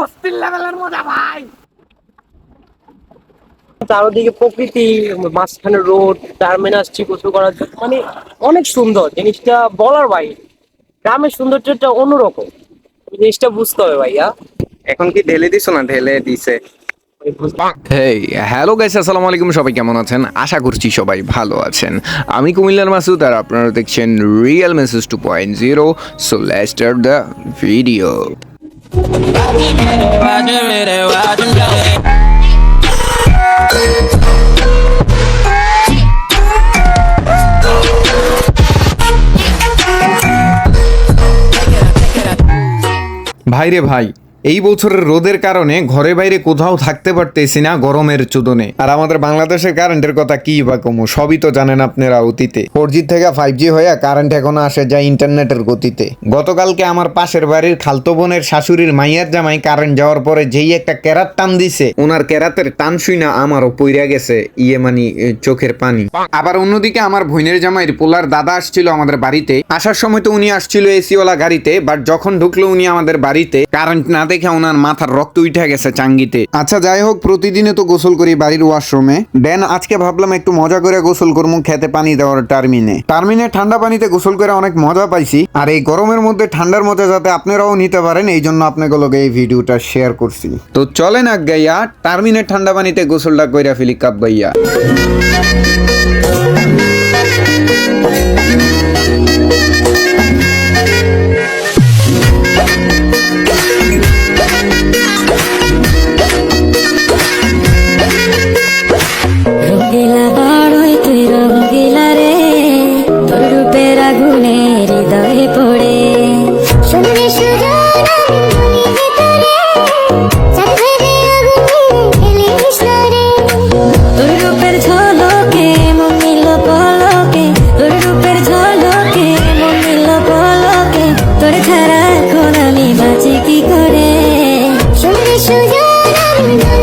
অস্থির লেভেলের মজা ভাই। চারদিকে প্রকৃতি মাঝখানে রোড টার্মিনাস গোসল করার জন্য। মানে অনেক সুন্দর জিনিসটা বলার বাইরে। গ্রামের সৌন্দর্যটা অন্যরকম। জিনিসটা বুঝতে হবে ভাইয়া। এখন কি ঢেলে দিছো না? ঢেলে দিছে। হেই হ্যালো গাইস আসসালামু আলাইকুম, সবাই কেমন আছেন? আশা করছি সবাই ভালো আছেন। আমি কুমিল্লার মাসুদ আর আপনারা দেখছেন real message two point zero so start the video ভাই রে ভাই এই বছরের রোদের কারণে ঘরে বাইরে কোথাও থাকতে পারতেছি না গরমের চুদনে। আর আমাদের বাংলাদেশের কারেন্টের কথা কি বা কমু, সবই তো জানেন আপনারা অতীতে। ফোর জি থেকে ফাইভ জি হয়ে কারেন্ট এখনও আসে যায় ইন্টারনেটের গতিতে। গতকালকে আমার পাশের বাড়ির খালতো বোনের শাশুড়ির মাইয়ার জামাই কারেন্ট যাওয়ার পরে যেই একটা কেরাত টান দিছে ওনার কেরাতের টান শুই না আমারও পইরা গেছে ইয়ে মানি চোখের পানি। আবার অন্যদিকে আমার ভইনের জামাইয়ের পোলার দাদা আসছিল আমাদের বাড়িতে। আসার সময় তো উনি আসছিল এসিওয়ালা গাড়িতে বাট যখন ঢুকলো উনি আমাদের বাড়িতে কারেন্ট না দেখে ওনার মাথার রক্ত উঠে গেছে চাঙ্গিতে। আচ্ছা যাই হোক প্রতিদিনে তো গোসল করি বাড়ির ওয়াশরুমে। দেন, আজকে ভাবলাম একটু মজা করে গোসল করব খেতে পানি দেওয়ার টার্মিনে। টার্মিনে ঠান্ডা পানিতে গোসল করে অনেক মজা পাইছি, আর এই গরমের মধ্যে ঠান্ডার মজা যাতে আপনারাও নিতে পারেন, এই জন্য আপনাগুলোকে এই ভিডিওটা শেয়ার করছি। তো চলে না গাইয়া, টার্মিনে ঠান্ডা পানিতে গোসলটা কইরা ফেলি কাপ গাইয়া। Aynı